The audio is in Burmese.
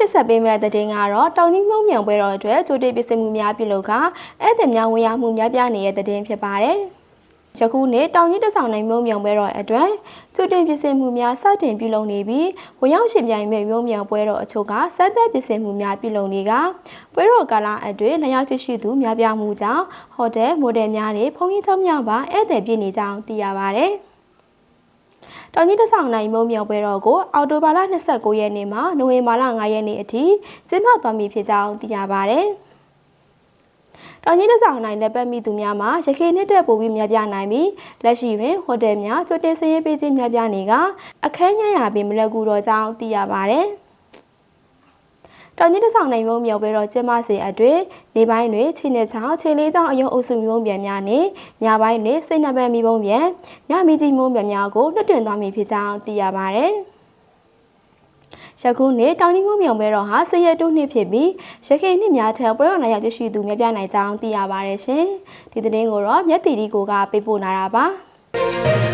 တက်ဆက်ပေးမယ့်တဲ့င်းကတော့တောင်ကြီးမှုံမြောင်ပွဲတော်အတွက်ကြိုတင်ပြင်ဆင်မှုများပြုလုပ်ကဧည့်သည်များဝင်ရောက်မှုများပြနေတဲ့တဲ့င်းဖြစ်ပါတယ်။ယခုနေ့တောင်ကြီးတဆောင်နိုင်မှုံမြောင်ပွဲတော်အတွက်ကြိုတင်ပြင်ဆင်မှုများစတင်ပြုလုပ်နေပြီးဝင်ရောက်ရှင်ပြိုင်မဲ့မှုံမြောင်ပွဲတော်အချို့ကစက်သက်ပြင်ဆင်မှုများပြုလုပ်နေကပွဲတော်ကာလအတွင်းလျောက်ချရှိသူများပြားမှုကြောင့်ဟိုတယ်မိုတယ်များနဲ့ဖုန်ကြီးကျောင်းများပါဧည့်သည်ပြည့်နေကြောင်းသိရပါတယ်။ တောင်ကြီးတဆောင်နိုင်မုံမြောင်ပွဲတော်ကိုအော်တိုဘာလ29ရက်နေ့မှနိုဝင်ဘာလ9ရက်နေ့အထိကျင်းပသွားမည်ဖြစ်ကြောင်းသိရပါဗျ။တောင်ကြီးတဆောင်နိုင်လက်ပတ်မိသူများမှာရခိုင်နှစ်တက်ပို့ပြီးများပြနိုင်ပြီးလက်ရှိတွင်ဟိုတယ်များကြိုတင်စည်ရေးပေးခြင်းများပြနေကအခန်းညရပင်မလက်ကူတော်ကြောင်းသိရပါဗျ။ တောင်ကြီးတဆောင်နိုင်မုံမြော်ပဲတော့ကျင်းပစေအတွေ့နေပိုင်းတွင်ခြေနဲ့ချောင်းခြေလေးချောင်းအယုံအုပ်စုမျိုးပြန်များနဲ့ညပိုင်းတွင်စိတ်နှံပန်းမိပုံပြန်ညမီကြီးမျိုးပြန်များကိုလွတ်တင်သွားမည်ဖြစ်ကြောင်းသိရပါတယ်။ယခုနေ့တောင်ကြီးမုံမြောင်ပဲတော့ဟာစရတုနှစ်ဖြစ်ပြီးရခိုင်နှစ်များထက်ပရောနာရောက်ရှိသူများပြနိုင်ကြောင်းသိရပါတယ်ရှင်။ဒီသတင်းကိုတော့မြက်တီဒီကိုကပေးပို့လာတာပါ။